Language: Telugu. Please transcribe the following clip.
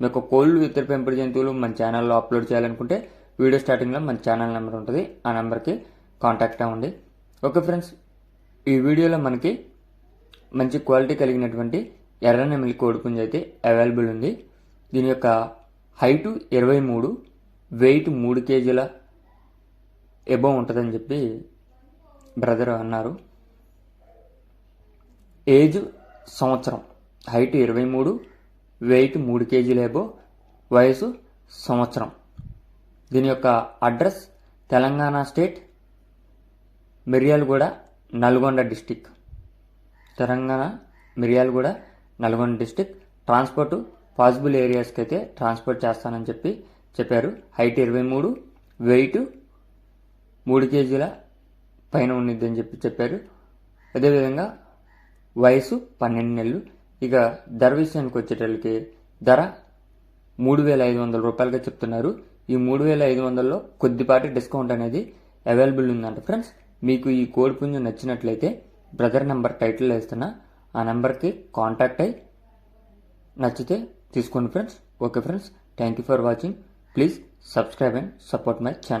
మీ యొక్క కోళ్ళు ఇతర పెంపుడు జంతువులు మన ఛానల్లో అప్లోడ్ చేయాలనుకుంటే వీడియో స్టార్టింగ్లో మన ఛానల్ నెంబర్ ఉంటుంది. ఆ నెంబర్కి కాంటాక్ట్ అవ్వండి. ఓకే ఫ్రెండ్స్ ఈ వీడియోలో మనకి మంచి క్వాలిటీ కలిగినటువంటి ఎర్ర నెమిలి కోడిపుంజ అయితే అవైలబుల్ ఉంది. దీని యొక్క హైటు ఇరవై మూడు వెయిట్ మూడు కేజీల ఎబో ఉంటుందని చెప్పి బ్రదర్ అన్నారు. ఏజ్ సంవత్సరం హైట్ ఇరవై మూడు వెయిట్ మూడు కేజీలేబో వయసు సంవత్సరం. దీని యొక్క address Telangana state Miryalaguda Nalgonda district. Telangana Miryalaguda Nalgonda district. Transport possible ఏరియాస్కి అయితే ట్రాన్స్పోర్ట్ చేస్తానని చెప్పి చెప్పారు. హైట్ ఇరవై మూడు వెయిట్ మూడు కేజీల పైన ఉన్నదని చెప్పి చెప్పారు. అదేవిధంగా వయసు పన్నెండు నెలలు. ఇక ధర విషయానికి వచ్చేటప్పటికి ధర మూడు వేల ఐదు వందల రూపాయలుగా చెప్తున్నారు. ఈ మూడు వేల ఐదు వందల్లో కొద్దిపాటి డిస్కౌంట్ అనేది అవైలబుల్ ఉందంట. ఫ్రెండ్స్ మీకు ఈ కోడ్ పుంజు నచ్చినట్లయితే బ్రదర్ నెంబర్ టైటిల్ వేస్తున్నా ఆ నెంబర్కి కాంటాక్ట్ అయ్యి నచ్చితే తీసుకోండి. Friends okay friends thank you for watching please subscribe and support my channel